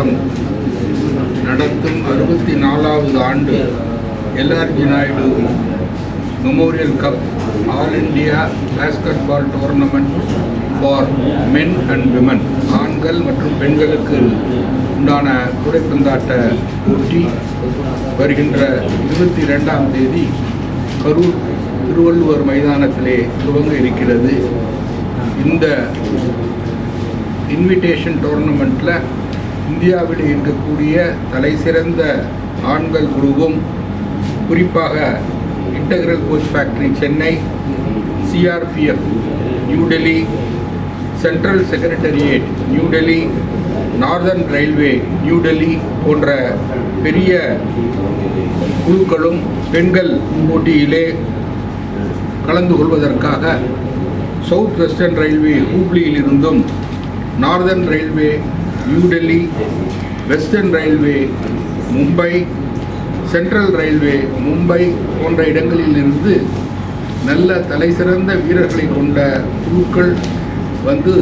நகரம் நடத்தும் அறுபத்தி நாலாவது ஆண்டு LRG Naidu memorial cup all India basketball tournament for men and women ஆண்கள் மற்றும் பெண்களுக்கு உண்டான கூடைப்பந்தாட்ட போட்டி வருகின்ற இருபத்தி ரெண்டாம் தேதி கரூர் திருவள்ளுவர் மைதானத்திலே துவங்க இருக்கிறது. இந்த இன்விடேஷன் டோர்னமெண்ட்டில் இந்தியாவில் இருக்கக்கூடிய தலைசிறந்த ஆண்கள் குழுவும் குறிப்பாக integral coach factory Chennai CRPF New Delhi central secretariat New Delhi northern railway New Delhi போன்ற பெரிய குழுக்களும் பெண்கள் போட்டியிலே கலந்து கொள்வதற்காக south western railway ஹூப்ளியிலிருந்தும் northern railway New Delhi western railway Mumbai central railway Mumbai போன்ற இடங்களிலிருந்து நல்ல தலைசிறந்த வீரர்களை கொண்ட குழுக்கள் வந்து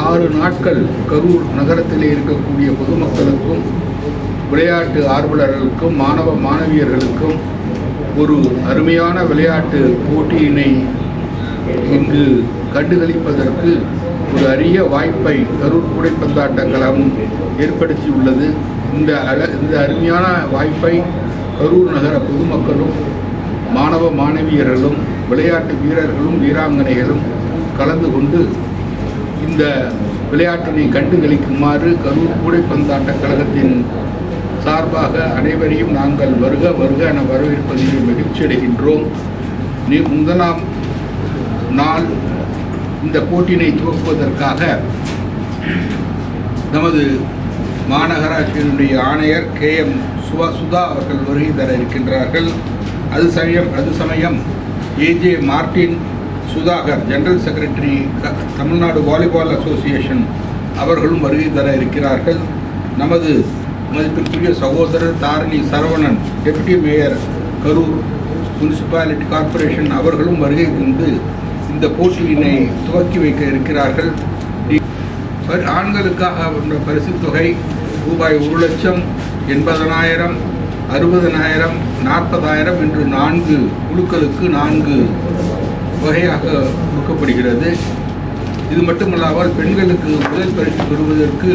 ஆறு நாட்கள் கரூர் நகரத்திலே இருக்கக்கூடிய பொதுமக்களுக்கும் விளையாட்டு ஆர்வலர்களுக்கும் மாணவ மாணவியர்களுக்கும் ஒரு அருமையான விளையாட்டு போட்டியினை இங்கு கண்டுகளிப்பதற்கு ஒரு அரிய வாய்ப்பை கரூர் கூடைப்பந்தாட்ட கழகம் ஏற்படுத்தியுள்ளது. இந்த அழ இந்த அருமையான வாய்ப்பை கரூர் நகர பொதுமக்களும் மாணவ மாணவியர்களும் விளையாட்டு வீரர்களும் வீராங்கனைகளும் கலந்து கொண்டு இந்த விளையாட்டினை கண்டுகளிக்குமாறு கரூர் கூடைப்பந்தாட்ட கழகத்தின் சார்பாக அனைவரையும் நாங்கள் வருக வருக என வரவேற்பதில் மகிழ்ச்சி அடைகின்றோம் நீ முதலாம் நாள் இந்த போட்டியினை துவக்குவதற்காக நமது மாநகராட்சியினுடைய ஆணையர் கே எம் சுவா சுதா அவர்கள் வருகை தர இருக்கின்றார்கள். அது சமயம் அது சமயம் AJ Martin Sudhakar general secretary க- தமிழ்நாடு வாலிபால் அசோசியேஷன் அவர்களும் வருகை தர இருக்கிறார்கள். நமது மதிப்பிற்குரிய சகோதரர் Dharani Saravanan deputy mayor Karur municipality corporation அவர்களும் வருகை தந்து இந்த போட்டியினை துவக்கி வைக்க இருக்கிறார்கள். ஆண்களுக்காக பரிசு பரிசுத் தொகை ரூபாய் ஒரு லட்சம் எண்பதனாயிரம் அறுபதனாயிரம் நாற்பதாயிரம் என்று நான்கு குழுக்களுக்கு நான்கு வகையாக கொடுக்கப்படுகிறது. இது மட்டுமல்லாமல் பெண்களுக்கு முதல் பரிசு பெறுவதற்கு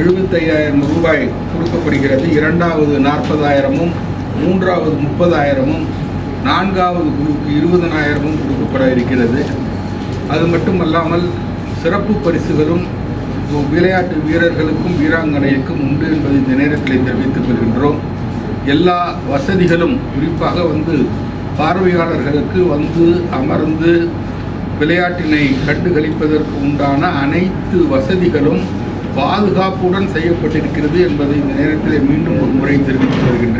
எழுபத்தையாயிரம் ரூபாய் கொடுக்கப்படுகிறது. இரண்டாவது நாற்பதாயிரமும் மூன்றாவது முப்பதாயிரமும் நான்காவது குழுக்கு இருபதனாயிரமும் கொடுக்கப்பட இருக்கிறது. அது மட்டுமல்லாமல் சிறப்பு பரிசுகளும் விளையாட்டு வீரர்களுக்கும் வீராங்கனைக்கும் உண்டு என்பதை இந்த நேரத்தில் தெரிவித்துக் கொள்கின்றோம். எல்லா வசதிகளும் குறிப்பாக வந்து பார்வையாளர்களுக்கு வந்து அமர்ந்து விளையாட்டினை கண்டுகளிப்பதற்கு உண்டான அனைத்து வசதிகளும் பாதுகாப்புடன் செய்யப்பட்டிருக்கிறது என்பதை இந்த நேரத்தில் மீண்டும் ஒரு முறை தெரிவித்துக் கொள்கின்றேன்.